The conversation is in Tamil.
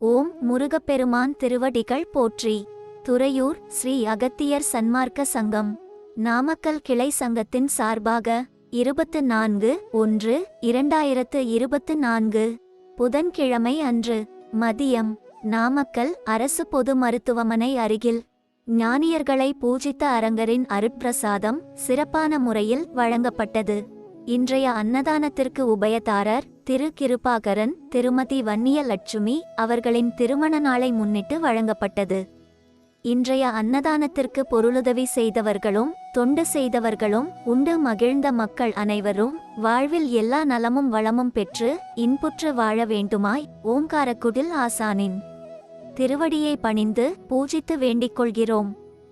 ஓம் முருகப்பெருமான் திருவடிகள் போற்றி. துறையூர் ஸ்ரீ அகத்தியர் சன்மார்க்க சங்கம். நாமக்கல் கிளை சங்கத்தின் சார்பாக இருபத்து நான்கு ஒன்று இரண்டாயிரத்து இருபத்து நான்கு புதன்கிழமை அன்று மதியம் நாமக்கல் அரசு பொது மருத்துவமனை அருகில் ஞானியர்களை பூஜித்த அரங்கரின் அருட்பிரசாதம் சிறப்பான முறையில் வழங்கப்பட்டது. இன்றைய அன்னதானத்திற்கு உபயதாரர் திரு. கிருபாகரன் திருமதி வன்னியலட்சுமி அவர்களின் திருமண நாளை முன்னிட்டு வழங்கப்பட்டது. இன்றைய அன்னதானத்திற்கு பொருளுதவி செய்தவர்களும் தொண்டு செய்தவர்களும் உண்டு மகிழ்ந்த மக்கள் அனைவரும் வாழ்வில் எல்லா நலமும் வளமும் பெற்று இன்புற்று வாழ வேண்டுமாய் ஓங்காரக்குடில் ஆசானின் திருவடியை பணிந்து பூஜித்து வேண்டிக் கொள்கிறோம்.